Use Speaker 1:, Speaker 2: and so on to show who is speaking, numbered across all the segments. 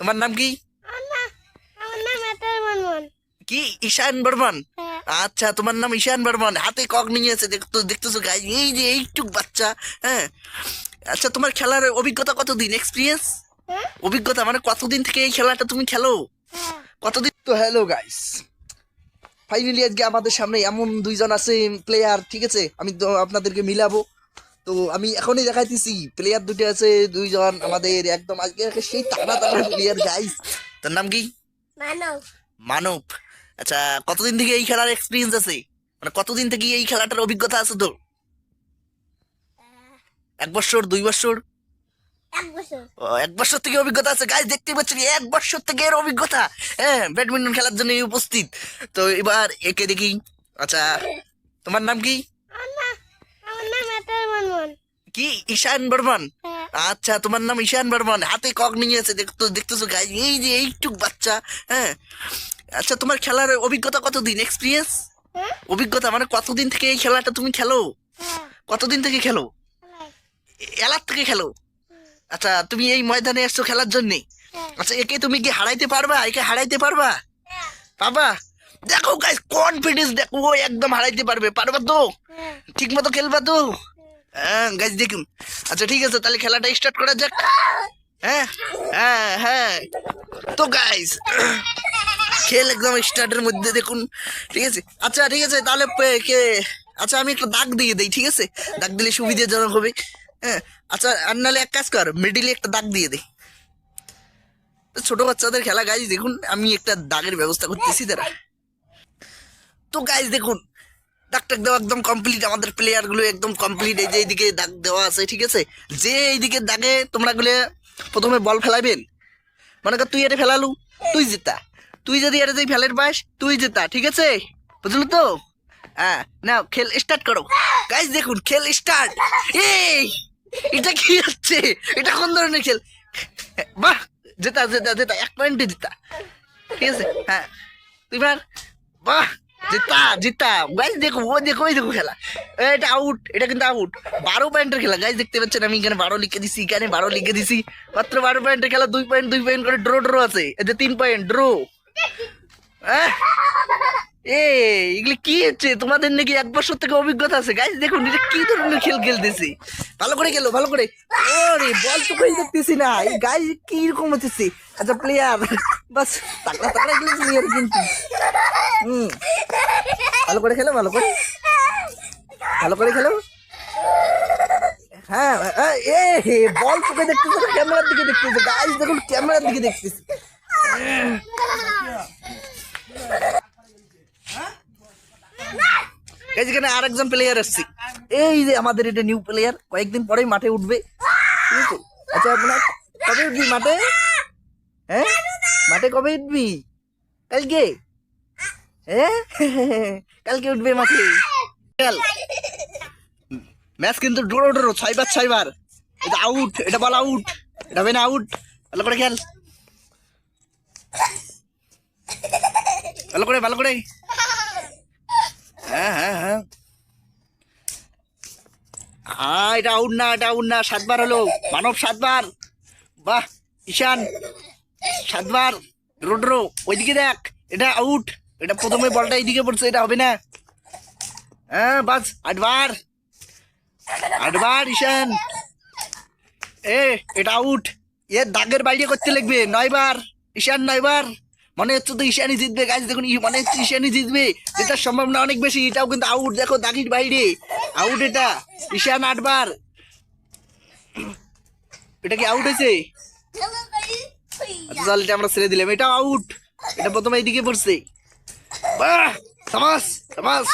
Speaker 1: তোমার নাম কি? কি? ঈশান বর্মন?
Speaker 2: হ্যাঁ।
Speaker 1: আচ্ছা তোমার নাম ঈশান বর্মন। হাতে কক নিয়ে আছে দেখতো দেখতেছো গাই এই যে এইটুক বাচ্চা হ্যাঁ? আচ্ছা তোমার খেলার অভিজ্ঞতা কতদিন? এক্সপিরিয়েন্স
Speaker 2: হ্যাঁ।
Speaker 1: অভিজ্ঞতা মানে কতদিন থেকে এই খেলাটা তুমি খেলো?
Speaker 2: হ্যাঁ।
Speaker 1: কতদিন তো হ্যালো গাইস ফাইনালি আজকে আমাদের সামনে এমন দুইজন আছে প্লেয়ার ঠিক আছে? আমি আপনাদেরকে মিলাবো। তো আমি এখনই দেখাইতেছি। প্লেয়ার দুটো আছে দুইজন আমাদের একদম আজকে সেই তাগড়া তাগড়া প্লেয়ার গাইস তার নাম কি?
Speaker 2: মানব।
Speaker 1: মানব। আচ্ছা কতদিন থেকে এই খেলার এক্সপিরিয়েন্স আছে? মানে কতদিন থেকে এই খেলাটার অভিজ্ঞতা আছে তোর? এক বছর দুই বছর?
Speaker 2: এক বছর।
Speaker 1: থেকে অভিজ্ঞতা আছে। গাইজ দেখতে পাচ্ছেন এক বছর থেকে এর অভিজ্ঞতা। হ্যাঁ ব্যাডমিন্টন খেলার জন্য উপস্থিত। তো এবার একে দেখি। আচ্ছা তোমার নাম কি
Speaker 2: আমার নাম আমার নাম এটার মনমন
Speaker 1: কি? ঈশান বর্মন?
Speaker 2: হ্যাঁ।
Speaker 1: আচ্ছা তোমার নাম ঈশান বর্মন। হাতে কক নিয়ে আছে দেখতো দেখতেছো গাইজ এই যে এইটুক বাচ্চা হ্যাঁ। আচ্ছা তোমার খেলার অভিজ্ঞতা কতদিন? এক্সপিরিয়েন্স অভিজ্ঞতা মানে কতদিন থেকে এই খেলাটা তুমি খেলো?
Speaker 2: হ্যাঁ।
Speaker 1: কতদিন থেকে খেলো? এলার থেকে খেলো? আচ্ছা তুমি এই ময়দানে এসছো খেলার জন্যে?
Speaker 2: হ্যাঁ।
Speaker 1: আচ্ছা একে তুমি কি হারাইতে পারবা? একে হারাইতে পারবা? পাবা দেখো গাইস কনফিডেন্স দেখো একদম হারাইতে পারবে। পারবা তো? ঠিক মতো খেলবা তো? হ্যাঁ গাইস দেখুন। আচ্ছা ঠিক আছে, তাহলে খেলাটা স্টার্ট করা যাক। হ্যাঁ হ্যাঁ হ্যাঁ। তো গাইস খেল একদম স্টার্টের মধ্যে, দেখুন। ঠিক আছে? আচ্ছা ঠিক আছে, তাহলে কে? আচ্ছা আমি একটা দাগ দিয়ে দিই, ঠিক আছে? দাগ দিলে সুবিধাজনক হবে। হ্যাঁ আচ্ছা আর নাহলে এক কাজ কর মিডিলে একটা দাগ দিয়ে দে। তো ছোট বাচ্চাদের খেলা গাইজ দেখুন, আমি একটা দাগের ব্যবস্থা করতেছি তারা তো গাইজ দেখুন দাগ টাক দেওয়া একদম কমপ্লিট আমাদের প্লেয়ারগুলো একদম কমপ্লিট এই যে এইদিকে দাগ দেওয়া আছে, ঠিক আছে? যে এইদিকে দাগে তোমরা গুলো প্রথমে বল ফেলাবেন মনে কর তুই এটা ফেলালু, তুই জেতা। তুই যদি এটা তুই ফেলের পাস, তুই জেতা, ঠিক আছে? বুঝলো তো? হ্যাঁ নাও, খেল স্টার্ট করো। গাইজ দেখুন, খেল স্টার্ট এই, এটা কি হচ্ছে? এটা কোন ধরনের খেল? বাহ, জেতা জেতা জেতা, এক পয়েন্টে জেতা। ঠিক আছে? হ্যাঁ তুই বাহ। জিতা জিতা। গাইজ দেখো ও দেখো ওই দেখো খেলা। এ, এটা আউট এটা কিন্তু আউট বারো পয়েন্টের খেলা। গাইজ দেখতে পাচ্ছেন আমি এখানে বারো লিখে দিছি এখানে বারো লিখে দিছি। মাত্র বারো পয়েন্টের খেলা দুই পয়েন্ট দুই পয়েন্ট করে ড্র ড্র আছে। এই যে তিন পয়েন্ট ড্র এ এগুলি কি হচ্ছে? তোমাদের নাকি এক বছর থেকে অভিজ্ঞতা আছে। গাইজ দেখুন এটা কি ধরনের খেল খেলতেছি। ভালো করে খেলো ভালো করে। ওরে বল তো কই দেখতেছি না। এই গাইজ কি রকম হচ্ছে আচ্ছা প্লেয়ার বাস তাকড়া তাকড়া এগুলো প্লেয়ার কিন্তু। হুম। ভালো করে খেলো ভালো করে। ভালো করে খেলো। হ্যাঁ হ্যাঁ, এ হে বল তোকে দেখতেছে না? ক্যামেরার দিকে দেখতেছে। গাইজ দেখুন ক্যামেরার দিকে দেখতেছে। এই যেখানে আরেকজন প্লেয়ার আসছে। এই যে আমাদের এটা নিউ প্লেয়ার কয়েকদিন পরেই মাঠে উঠবে। আচ্ছা আপনার কবে উঠবি মাঠে? হ্যাঁ? মাঠে কবে উঠবি? কালকে? হ্যাঁ? কালকে উঠবে মাঠে। ম্যাচ কিন্তু ডোরো ডোরো, ছয়বার ছয়বার। এটা আউট এটা বল আউট এটা হবে আউট ভালো করে খেল। ভালো করে ভালো করে। হ্যাঁ হ্যাঁ হ্যাঁ। এটা আউট না, এটা আউট না, সাতবার হলো। মানব সাতবার। বাহ, ঈশান, সাতবার। রোড্রো ওইদিকে দেখ, এটা আউট এটা প্রথমে বলটা এইদিকে পড়ছে, এটা হবে না। হ্যাঁ বাস, আটবার। আটবার, ঈশান। এ, এটা আউট এ, দাগের বাইরে করতে লাগবে নয়বার। ঈশান, নয়বার। মনে হচ্ছে তো ঈশানই জিতবে গাছ দেখুন মনে হচ্ছে ঈশানই জিতবে। যেটার সম্ভাবনা অনেক বেশি, এটাও কিন্তু আউট দেখো, দাগির বাইরে। আউট এটা। ঈশান আটবার। এটা কি আউট হয়েছে? আচ্ছা আমরা ছেড়ে দিলাম এটা আউট এটা প্রথমে এইদিকে পড়ছে। বাহ সামাস সামাস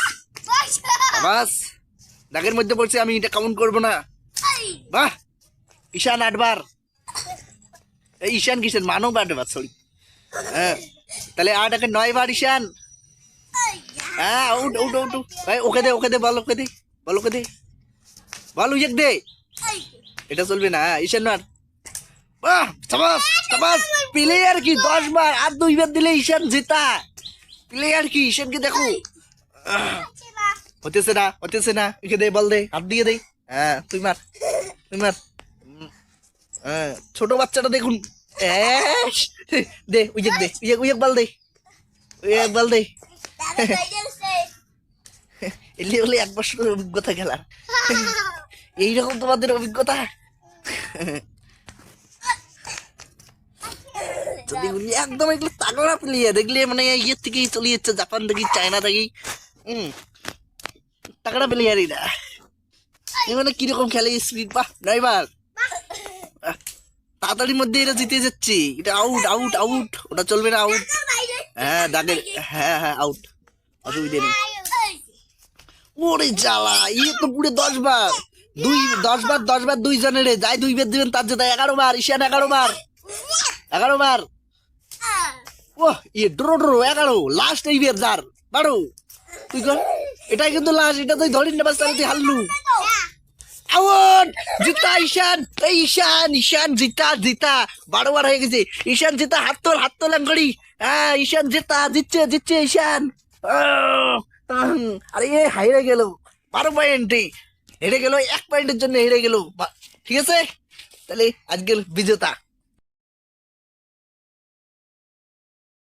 Speaker 1: সামাস দাগের মধ্যে পড়ছে, আমি এটা কাউন্ট করব না। বাহ, ঈশান আটবার। এই ঈশান কিষান মানব আটবার সরি হ্যাঁ। তাহলে আট একে নয় বার ঈশান হ্যাঁ উঠ উঠ ভাই ওকে দে ওকে দে বল ওকে দে বল ওকে দে। বল উইক দে। এটা চলবে না হ্যাঁ, ঈশান মার। বাহ সাবাস সাবাস। প্লেয়ার কি দশ বার আর দুইবার দিলে ঈশান জেতা। প্লেয়ার কি ঈশানকে দেখো। হতেছে না হতেছে না। একে দে বল দে হাত দিয়ে দে। হ্যাঁ তুই মার তুই মার। হ্যাঁ ছোট বাচ্চাটা দেখুন। উইক দে উইক উইক বল দে উইক বল দে এলি হলে এক বছরের অভিজ্ঞতা খেলার এইরকম তোমাদের অভিজ্ঞতা একদম এগুলো তাগড়া প্লেয়ার দেখলে মানে ইয়ের থেকেই চলে যাচ্ছে জাপান থেকে চায়না থেকে হম তাগড়া প্লেয়ার এরা এখানে কীরকম খেলে স্পিড বাহ ড্রাইভার তাড়াতাড়ির মধ্যে এটা জিতে যাচ্ছে। এটা আউট আউট আউট ওটা চলবে না আউট হ্যাঁ দাগে হ্যাঁ হ্যাঁ আউট অসুবিধা নেই। ওরে জ্বালা ইয়ে তো পুরো দশ বার। দুই, দশ বার দশ বার দুই জনের যাই দুই বার দিবেন, তার জন্য এগারো বার, ঈশান, এগারো বার। এগারো বার। ও ইয়ে ড্রো ড্রো, এগারো। লাস্ট এই বের, যার। বারো। তুই কর। এটাই কিন্তু লাস্ট এটা তুই ধরিস না, বাস তুই আউট জিতা, ঈশান। ঈশান ঈশান জিতা জিতা। বারবার হয়ে গেছে। ঈশান জিতা, হাত তোল হাত তোল করি হ্যাঁ ঈশান জিতা, জিতছে জিতছে, ঈশান। আরে এ হাইরে গেল। বারো পয়েন্টে হেরে গেল, এক পয়েন্টের জন্য হেরে গেল। ঠিক আছে? তাহলে আজকের বিজেতা।